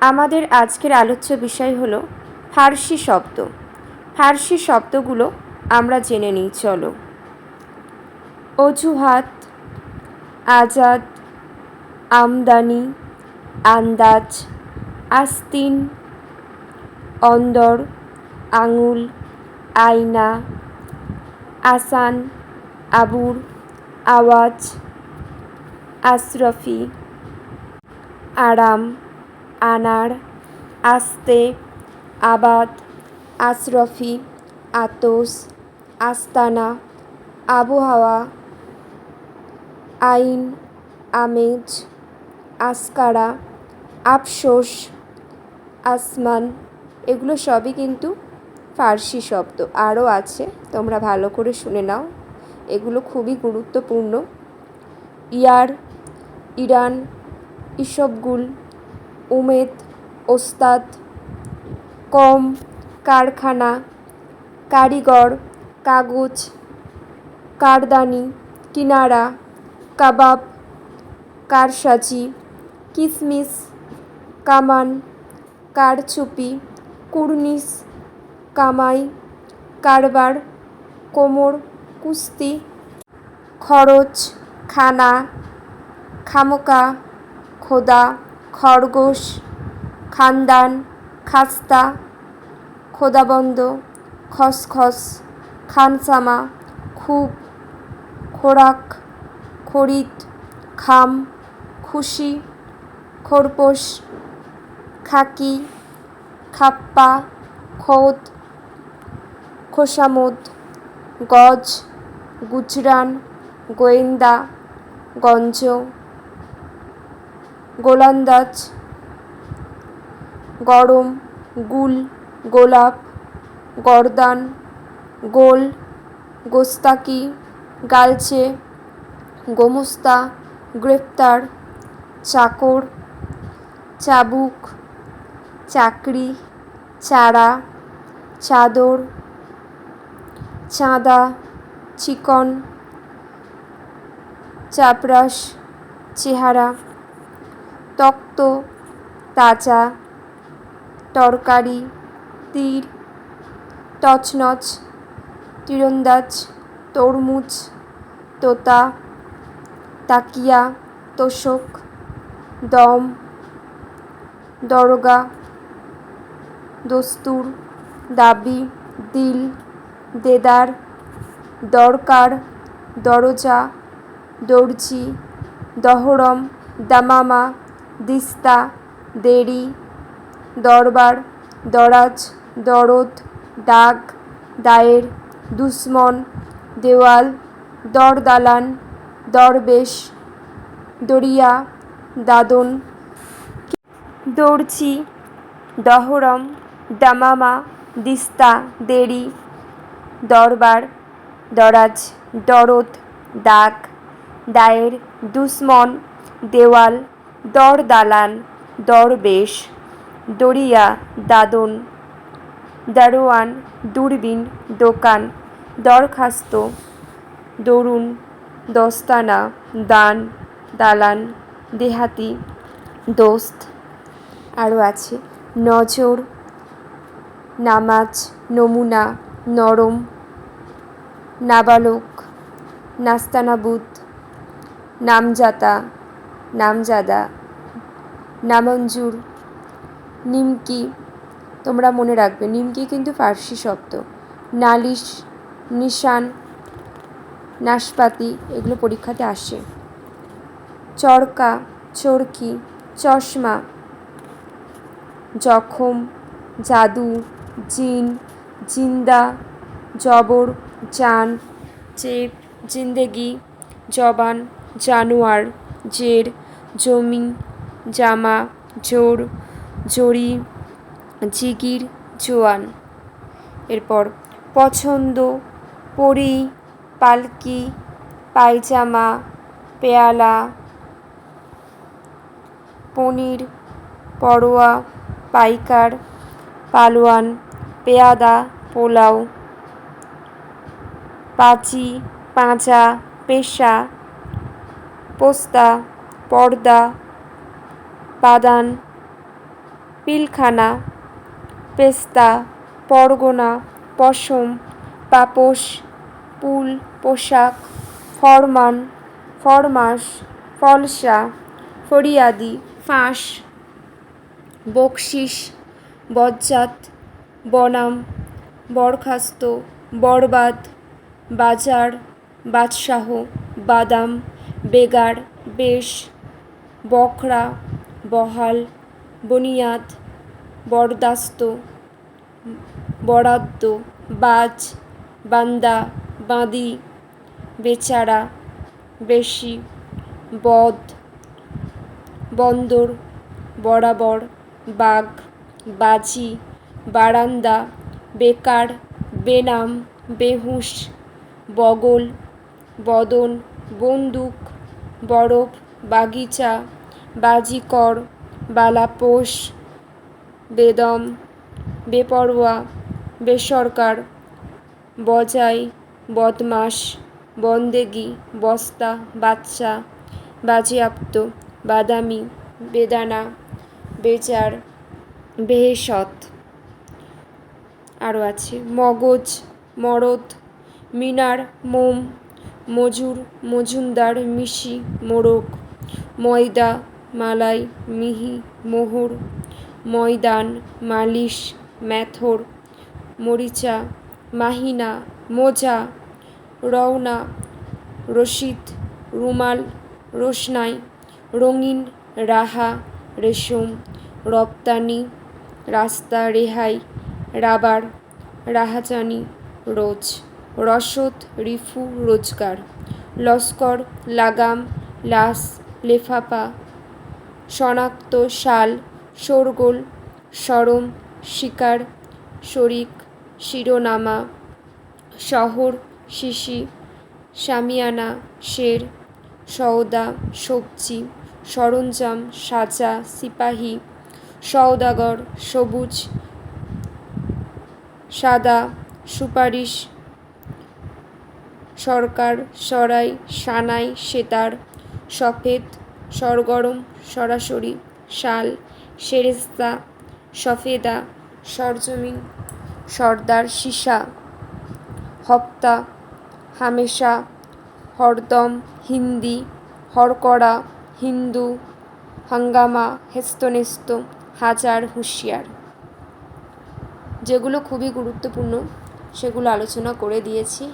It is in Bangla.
আমাদের আজকের আলোচ্য বিষয় হলো ফার্সি শব্দ। ফার্সি শব্দগুলো আমরা জেনে নিই, চলো। অজুহাত, আজাদ, আমদানি, আন্দাজ, আস্তিন, অন্দর, আঙুল, আয়না, আসান, আবুর, আওয়াজ, আশরফি, আরাম। আনার আস্তে, আবাদ, আশরফি, আতস, আস্তানা, আবহাওয়া, আইন, আমেজ আসকারা আফসোস, আসমান, এগুলো সবই কিন্তু ফার্সি শব্দ। আরও আছে, তোমরা ভালো করে শুনে নাও। এগুলো খুবই গুরুত্বপূর্ণ। ইয়ার, ইরান, ইসবগুল উমেদ, ওস্তাদ, কম, কারখানা, কারিগর, কাগজ, কারদানি, কিনারা, কাবাব, কারসাজি, কিসমিস, কামান, কারচুপি কুর্নিশ কামাই, কারবার, কোমর, কুস্তি, খরচ, খানা, খামোকা, খোদা খরগোশ, খানদান, খাস্তা, খোদাবন্দ, খসখস, খানসামা, খুব, খোরাক, খরিদ, খাম, খুশি, খোরপোশ, খাকি, খাপ্পা, খোদ, খোসামদ, গজ, গুজরান, গোয়েন্দা, গঞ্জ গোলান্দাজ গরম, গুল, গোলাপ, গরদান, গোল, গোস্তাকি গালচে গোমস্তা, গ্রেপ্তার, চাকর, চাবুক, চাকরি, চারা, চাদর, চাঁদা, চিকন চাপরাস চেহারা। তক্ত, তাজা, তরকারি, তীর, তছনছ, তীরন্দাজ, তরমুজ, তোতা, তাকিয়া, তোষক, দম, দরগা, দস্তুর, দাবি, দিল, দেদার, দরকার, দরজা, দর্জি, দহরম, দামামা দিস্তা দেরি দরবার, দরাজ, দরদ দাগ দায়ের দুশ্মন দেওয়াল, দরদালান, দরবেশ, দরিয়া, দাদন দর্জি দহরম, দামামা, দিস্তা দেরি দরবার, দরাজ, দরদ দাগ দায়ের দুশ্মন দেওয়াল দর দালান দরবেশ দরিয়া দাদন, দারোয়ান, দূরবীন দোকান, দরখাস্ত, দরুন, দস্তানা, দান, দালান, দেহাতি, দোস্ত আরও আছে। নজর, নামাজ, নমুনা, নরম, নাবালক, নাস্তানাবুদ, নামজাতা নামজাদা, নামঞ্জুর, নিমকি, তোমরা মনে রাখবে, নিমকি কিন্তু ফার্সি শব্দ। নালিশ, নিশান, নাশপাতি, এগুলো পরীক্ষাতে আসে। চরকা, চরকি, চশমা, জখম, জাদু, জিন, জিন্দা, জবর, জান, চেপ, জিন্দেগি, জবান জানোয়ার, জের, জমি, জামা, জোর জড়ি জিগির, জোয়ান। এরপর, পছন্দ, পরি, পালকি, পায়জামা, পেয়ালা, পনির, পরোয়া, পাইকার, পালোয়ান, পেয়াদা, পোলাও, পাচি পাঁচা পেশা পোস্তা, পর্দা পাদান পিলখানা, পেস্তা, পরগনা, পশম, পাপোশ, পুল, পোশাক, ফরমান ফরমাস ফলসা, ফরিয়াদি, ফাঁস, বকশিস, বজ্জাত, বনাম, বরখাস্ত, বরবাদ, বাজার, বাদশাহ, বাদাম বেগার বেশ, বখরা, বহাল, বনিয়াদ, বরদাস্ত, বরাদ্দ, বাজ, বান্দা, বাঁদি, বেচারা, বেশি, বদ, বন্দর, বরাবর, বাঘ, বাজি, বারান্দা, বেকার, বেনাম, বেহুশ, বগল, বদন বন্দুক, বরফ, বাগিচা, বাজিকর, বালাপোষ, বেদম, বেপরোয়া, বেসরকার, বজাই, বদমাস, বন্দেগি, বস্তা বাচ্চা বাজেয়াপ্ত, বাদামি, বেদানা, বেচার, বেহেশত। আরও আছে। মগজ, মরদ, মিনার, মোম মজুর, মজুমদার, মিশি মোড়ক ময়দা, মালাই, মিহি, মোহর, ময়দান, মালিশ, ম্যাথর, মরিচা, মাহিনা, মোজা, রওনা, রশিদ, রুমাল, রোশনাই, রঙিন, রাহা, রেশম, রপ্তানি, রাস্তা রেহাই, রাবার, রাহাজানি, রোজ। রসদ, রিফু, রোজগার, লস্কর, লাগাম, লাস, লেফাপা, শনাক্ত, শাল, শোরগোল, সরম, শিকার, শরিক, শিরোনামা, শহর, শিশি শামিয়ানা শের, সওদা, সবজি, সরঞ্জাম, সাজা, সিপাহী, সওদাগর, সবুজ, সাদা, সুপারিশ সরকার, সরাই, সানাই, সেতার, সফেদ, সরগরম, সরাসরি, শাল, সেরেস্তা, সফেদা, সরজমিন, সর্দার সীসা, হপ্তা, হামেশা, হরদম, হিন্দি, হরকড়া, হিন্দু, হাঙ্গামা, হেস্তনেস্ত, হাজার হুঁশিয়ার। যেগুলো খুবই গুরুত্বপূর্ণ, সেগুলো আলোচনা করে দিয়েছি।